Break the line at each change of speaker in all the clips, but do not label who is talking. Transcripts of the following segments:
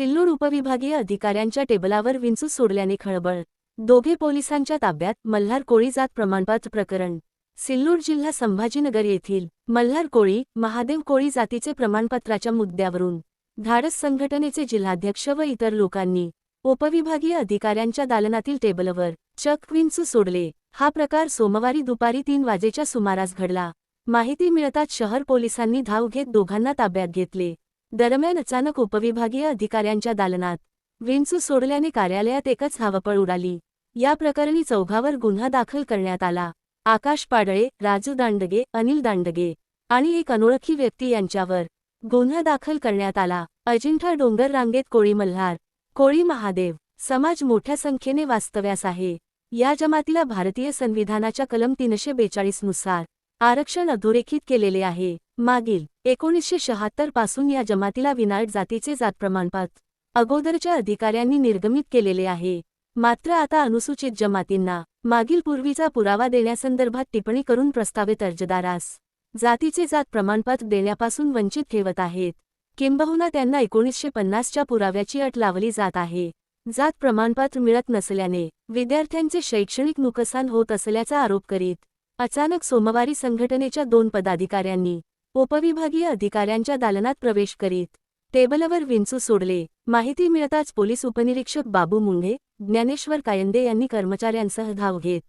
सिल्लूर उपविभागीय अधिकाऱ्यांच्या टेबलावर विंचू सोडल्याने खळबळ. दोघे पोलिसांच्या ताब्यात मल्हार कोळी जात प्रमाणपत्र प्रकरण. सिल्लूर जिल्हा संभाजीनगर येथील मल्हार कोळी महादेव कोळी जातीचे प्रमाणपत्राच्या मुद्द्यावरून धाडस संघटनेचे जिल्हाध्यक्ष व इतर लोकांनी उपविभागीय अधिकाऱ्यांच्या दालनातील टेबलवर चक विंचू सोडले. हा प्रकार सोमवारी दुपारी तीन वाजेच्या सुमारास घडला. माहिती मिळताच शहर पोलिसांनी धाव घेत दोघांना ताब्यात घेतले. दरम्यान अचानक उपविभागीय अधिकाऱ्यांच्या दालनात विंचू सोडल्याने कार्यालयात एकच धावपळ उडाली. या प्रकरणी चौघावर गुन्हा दाखल करण्यात आला. आकाश पाडळे राजू दांडगे अनिल दांडगे आणि एक अनोळखी व्यक्ती यांच्यावर गुन्हा दाखल करण्यात आला. अजिंठा डोंगर रांगेत कोळी मल्हार कोळी महादेव समाज मोठ्या संख्येने वास्तव्यास आहे. या जमातीला भारतीय संविधानाच्या कलम तीनशे बेचाळीसनुसार आरक्षण अधोरेखित केलेले आहे. मागील एकोणीसशे शहात्तरपासून या जमातीला विनाट जातीचे जात प्रमाणपत्र अगोदरच्या अधिकाऱ्यांनी निर्गमित केलेले आहे. मात्र आता अनुसूचित जमातींना मागील पूर्वीचा पुरावा देण्यासंदर्भात टिप्पणी करून प्रस्तावित अर्जदारास जातीचे जात प्रमाणपत्र देण्यापासून वंचित ठेवत आहेत. किंबहुना त्यांना एकोणीसशे पन्नासच्या पुराव्याची अट लावली जात आहे. जात प्रमाणपत्र मिळत नसल्याने विद्यार्थ्यांचे शैक्षणिक नुकसान होत असल्याचा आरोप करीत अचानक सोमवारी संघटनेच्या दोन पदाधिकाऱ्यांनी उपविभागीय अधिकाऱ्यांच्या दालनात प्रवेश करीत टेबलवर विंचू सोडले. माहिती मिळताच पोलीस उपनिरीक्षक बाबू मुंढे ज्ञानेश्वर कायंदे यांनी कर्मचाऱ्यांसह धाव घेत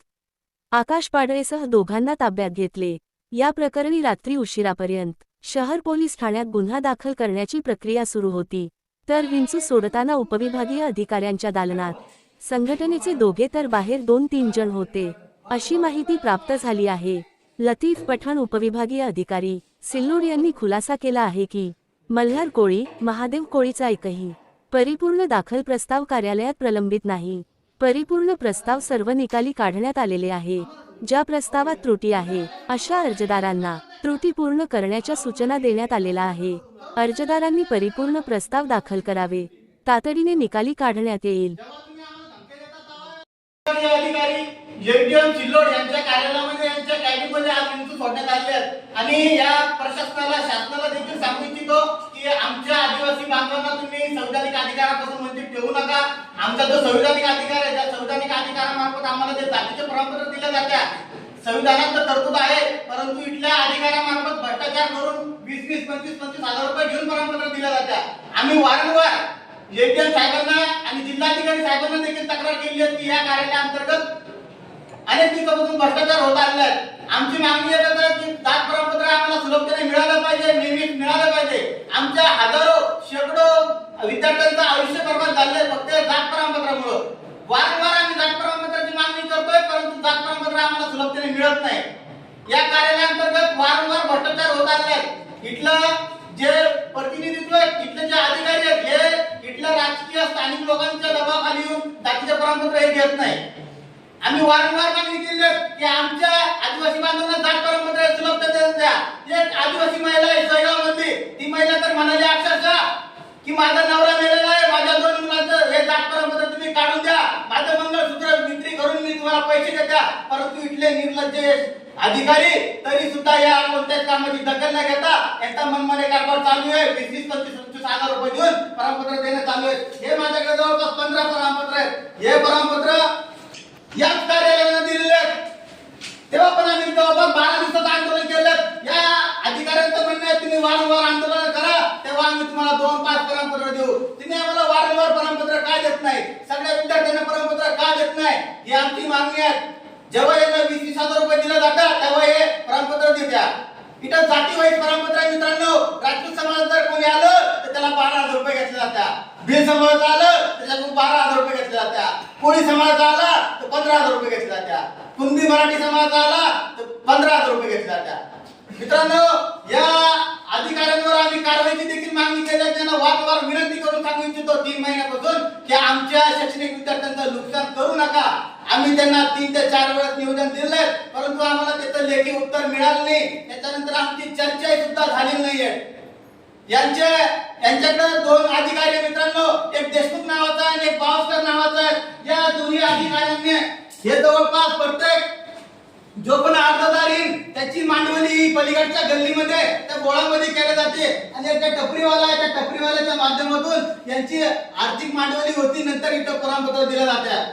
आकाश पाडळेसह दोघांना ताब्यात घेतले. या प्रकरणी रात्री उशिरापर्यंत शहर पोलीस ठाण्यात गुन्हा दाखल करण्याची प्रक्रिया सुरू होती. तर विंचू सोडताना उपविभागीय अधिकाऱ्यांच्या दालनात संघटनेचे दोघे तर बाहेर दोन तीन जण होते. अशी माहिती प्राप्त झाली आहे. लतीफ पठाण उपविभागीय अधिकारी सिल्लोड यांनी खुलासा केला आहे की मल्हार कोळी महादेव कोळीचा एकही परिपूर्ण दाखल प्रस्ताव कार्यालयात प्रलंबित नाही. परिपूर्ण प्रस्ताव सर्व निकाली काढण्यात आलेले आहे. ज्या प्रस्तावात त्रुटी आहे अशा अर्जदारांना त्रुटी पूर्ण करण्याच्या सूचना देण्यात आलेला आहे. अर्जदारांनी परिपूर्ण प्रस्ताव दाखल करावे. तातडीने निकाली काढण्यात येईल.
हे अधिकारी एमडीएम सिल्लोड यांच्या कार्यालयामध्ये यांच्या कॅबिनमध्ये आज विंचू सोडण्यात आले आहेत. आणि या प्रशासनाला शासनाला देखील सांगू इच्छितो की आमच्या आदिवासी बांधवांना तुम्ही संविधानिक अधिकारापासून वंचित ठेवू नका. आमचा जो संविधानिक अधिकार आहे त्या संविधानिक अधिकारामार्फत आम्हाला जे जातीचे प्रमाणपत्र दिल्या जात्या संविधानात तर तरतूद आहे परंतु इथल्या अधिकारामार्फत भ्रष्टाचार करून वीस वीस पंचवीस पंचवीस हजार रुपये घेऊन प्रमाणपत्र दिल्या जात्या. आम्ही वारंवार एटीएम साहेबांना आणि तक्रार केली होती या कार्यालयाअंतर्गत अनेक दिवसापासून भ्रष्टाचार होत आलेला आहे. आमची मागणी आहे का की जात प्रमाणपत्र आम्हाला सुलभतेने मिळालं पाहिजे नियमित मिळालं पाहिजे. आमच्या हजारो शेकडो विद्यार्थ्यांचं आयुष्य बर्बाद झालंय फक्त जात प्रमाणपत्रामुळं. वारंवार आम्ही जात प्रमाणपत्राची मागणी करतोय परंतु जात प्रमाणपत्र आम्हाला सुलभतेने मिळत नाही. या कार्यालयांतर्गत वारंवार भ्रष्टाचार होत आले आहेत इथलं जे प्रतिनिधित्व आहेत इथले जे अधिकारी आहेत हे इथल्या राजकीय स्थानिक लोकांच्या दबावाखाली येऊन प्रमाणपत्र हे घेत नाही. आम्ही वारंवार मागणी केली की आमच्या आदिवासी बांधवांना जात परंपरा सुलभता द्या. एक आदिवासी महिला आहे जळगावमध्ये ती महिला तर म्हणाली अक्षरशः की माझा नवरा मेलेला आहे माझ्या दोन मुलांचं हे जात परंपरा तुम्ही काढून द्या माझं मंगळसूत्र विक्री करून मी तुम्हाला पैसे देत्या परंतु इथले निर्लज्ज अधिकारी तरी सुद्धा या कोणत्याच कामाची दखल न घेता यांचा मनमाने कारभार चालू आहे. बिझनेस वीस पंचवीस पंचवीस हजार रुपये देऊन प्रमाणपत्र देणं चालू आहे. हे माझ्याकडे जवळपास पंधरा प्रमाणपत्र आहेत. हे प्रमाणपत्र याच कार्यालयानं दिलेले आहेत. तेव्हा पण आम्ही जवळपास बारा दिवसाचं आंदोलन केलं या अधिकाऱ्यांचं म्हणणं आहे तुम्ही वारंवार आंदोलन करा. तेव्हा आम्ही तुम्हाला दोन पाच प्रमाणपत्र देऊ. तुम्ही आम्हाला देत नाही. सगळ्या विद्यार्थ्यांना प्रमाणपत्र का देत नाही? ही आमची मागणी आहे. जेव्हा यांना वीस वीस हजार रुपये दिले जातात तेव्हा हे प्रमाणपत्र देत्या इथं जाती वाईज प्रमाणपत्र आहे मित्रांनो. राजपूत समाज जर कोणी आलं तर त्याला बारा हजार रुपये घेतले जात्या भिल समाजात आलं त्याच्याकडून बारा हजार रुपये घेतले जात्या कोळी समाज आला तर पंधरा हजार रुपये घेतले जात्या कुणबी मराठी समाज आला तर पंधरा हजार रुपये घेतले जात्या मित्रांनो या अधिकाऱ्यांवर आम्ही कारवाईची देखील मागणी केली त्यांना वारंवार विनंती करून सांगू इच्छितो तीन महिन्यापासून. ते आमच्या शैक्षणिक विद्यार्थ्यांचं नुकसान करू नका. आम्ही त्यांना तीन ते चार वेळेस निवेदन दिलंय परंतु आम्हाला त्याचं लेखी उत्तर मिळालं नाही. त्याच्यानंतर आमची चर्चा सुद्धा झालेली नाहीये. यांच्या यांच्याकडे दोन अधिकारी आहे मित्रांनो एक देशमुख नावाचा आहे आणि एक बावस्कर नावाचा आहे या दोन्ही अधिकाऱ्यांनी हे जवळपास प्रत्येक जो पण अर्जदार येईल ही पलीकडच्या गल्लीमध्ये त्या गोळामध्ये केल्या जाते. आणि त्या टपरीवाला आहे त्या टपरीवाल्याच्या माध्यमातून यांची आर्थिक मांडवली होती नंतर इथं प्रमाणपत्र दिल्या जात्या